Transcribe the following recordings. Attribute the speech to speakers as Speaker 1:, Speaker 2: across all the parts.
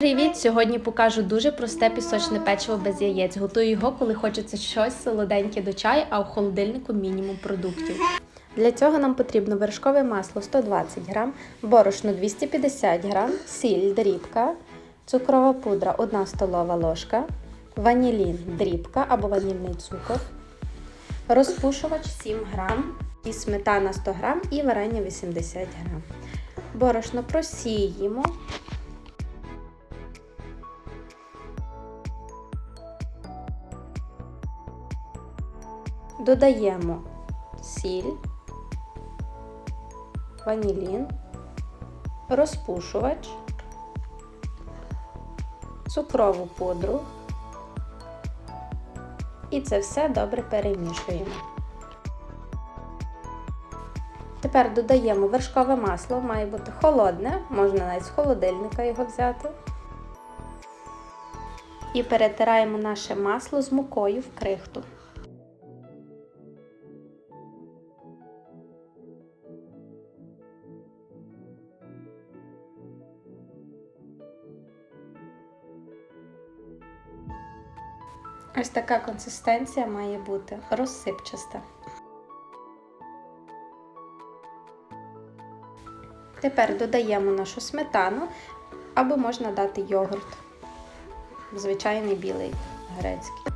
Speaker 1: Привіт! Сьогодні покажу дуже просте пісочне печиво без яєць. Готую його, коли хочеться щось солоденьке до чаю, а в холодильнику мінімум продуктів. Для цього нам потрібно вершкове масло 120 г, борошно 250 г, сіль дрібка, цукрова пудра 1 столова ложка, ванілін дрібка або ванільний цукор, розпушувач 7 г, і сметана 100 г і варення 80 г. Борошно просіємо. Додаємо сіль, ванілін, розпушувач, цукрову пудру і це все добре перемішуємо. Тепер додаємо вершкове масло, має бути холодне, можна навіть з холодильника його взяти. І перетираємо наше масло з мукою в крихту. Ось така консистенція має бути розсипчаста. Тепер додаємо нашу сметану або можна дати йогурт. Звичайний білий грецький.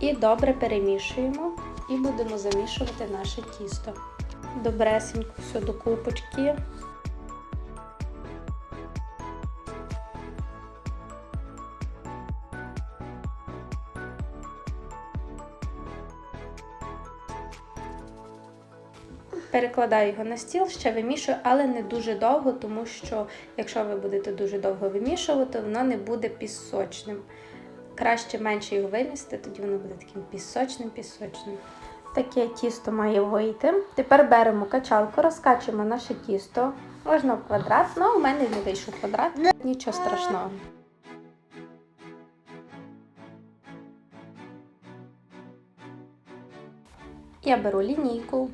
Speaker 1: І добре перемішуємо і будемо замішувати наше тісто. Добресенько все до купочки. Перекладаю його на стіл, ще вимішую, але не дуже довго, тому що якщо ви будете дуже довго вимішувати, воно не буде пісочним. Краще менше його вимісти, тоді воно буде таким пісочним-пісочним. Таке тісто має вийти. Тепер беремо качалку, розкачуємо наше тісто. Можна в квадрат, але у мене не вийшов квадрат, нічого страшного. Я беру лінійку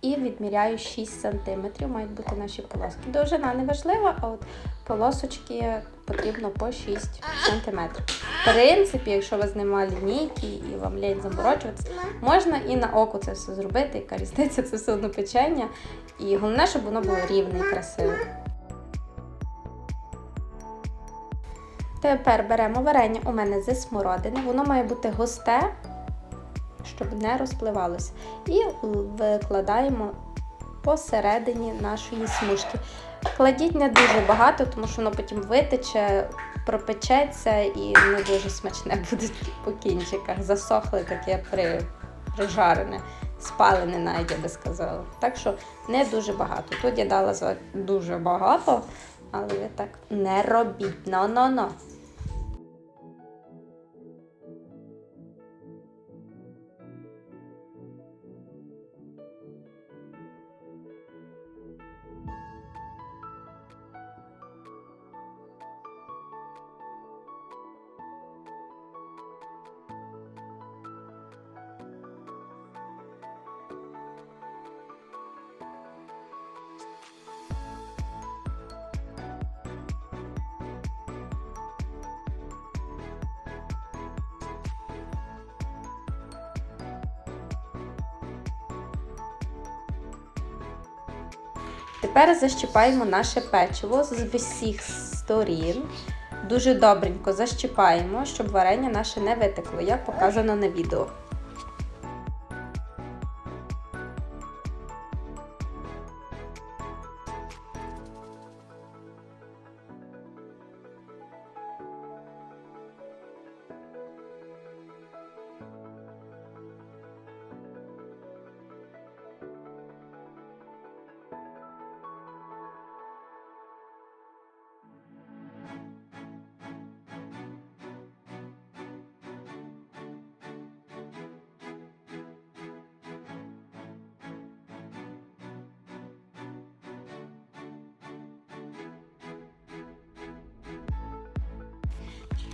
Speaker 1: і відміряю 6 см, мають бути наші полоски. Довжина не важлива, а от полосочки потрібно по 6 см. Принципі, якщо у вас немає лінійки і вам лень заморочуватися, можна і на око це все зробити, яка різниця, це все одно печення. І головне, щоб воно було рівне і красиве. Тепер беремо варення у мене зі смородини, воно має бути густе, щоб не розпливалося. І викладаємо посередині нашої смужки. Кладіть не дуже багато, тому що воно потім витече, пропечеться і не дуже смачне буде по кінчиках. Засохле таке при, прижарене, спалене навіть, я би сказала. Так що не дуже багато. Тут я дала дуже багато, але так не робіть. Но-но-но. Тепер защіпаємо наше печиво з усіх сторін. Дуже добренько защіпаємо, щоб варення наше не витекло, як показано на відео.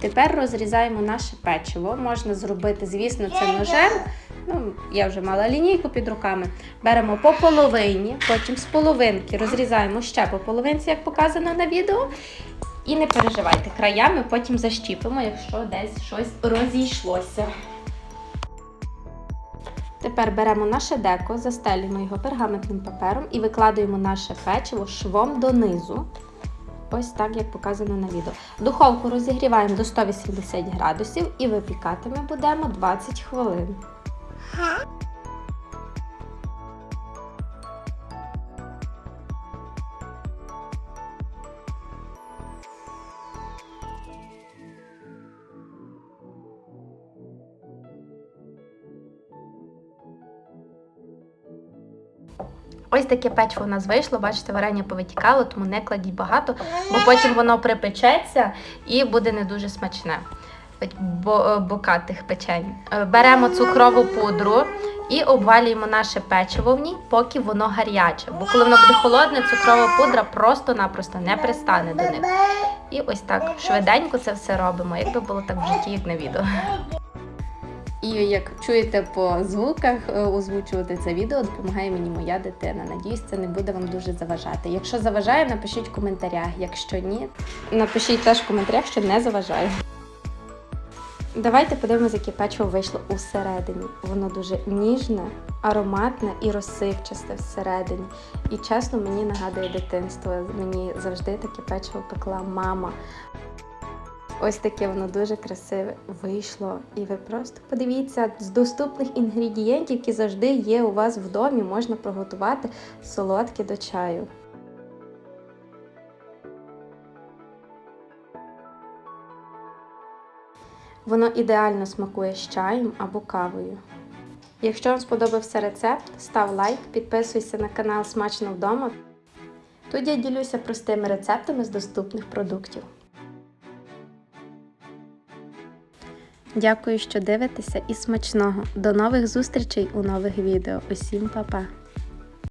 Speaker 1: Тепер розрізаємо наше печиво. Можна зробити, звісно, це ножем. Ну, я вже мала лінійку під руками. Беремо по половині, потім з половинки розрізаємо ще по половинці, як показано на відео. І не переживайте, краями потім защіпимо, якщо десь щось розійшлося. Тепер беремо наше деко, застелюємо його пергаментним папером і викладаємо наше печиво швом донизу. Ось так, як показано на відео. Духовку розігріваємо до 180 градусів і випікати ми будемо 20 хвилин. Ось таке печиво у нас вийшло, бачите, варення повитікало, тому не кладіть багато, бо потім воно припечеться і буде не дуже смачне. От бо- бока тих печень. Е, Беремо цукрову пудру і обвалюємо наше печиво в ній, поки воно гаряче. Бо коли воно буде холодне, цукрова пудра просто-напросто не пристане до них. І ось так швиденько це все робимо, якби було так в житті, як на відео. І як чуєте по звуках, е, озвучувати це відео допомагає мені моя дитина. Надіюсь, це не буде вам дуже заважати. Якщо заважає, напишіть в коментарях. Якщо ні, напишіть теж в коментарях, що не заважає. Давайте подивимося, яке печиво вийшло усередині. Воно дуже ніжне, ароматне і розсипчасте всередині. І чесно, мені нагадує дитинство. Мені завжди таке печиво пекла мама. Ось таке воно дуже красиве вийшло. І ви просто подивіться, з доступних інгредієнтів, які завжди є у вас в домі, можна приготувати солодке до чаю. Воно ідеально смакує з чаєм або кавою. Якщо вам сподобався рецепт, став лайк, підписуйся на канал Смачно вдома. Тут я ділюся простими рецептами з доступних продуктів. Дякую, що дивитеся і смачного. До нових зустрічей у нових відео. Усім па-па!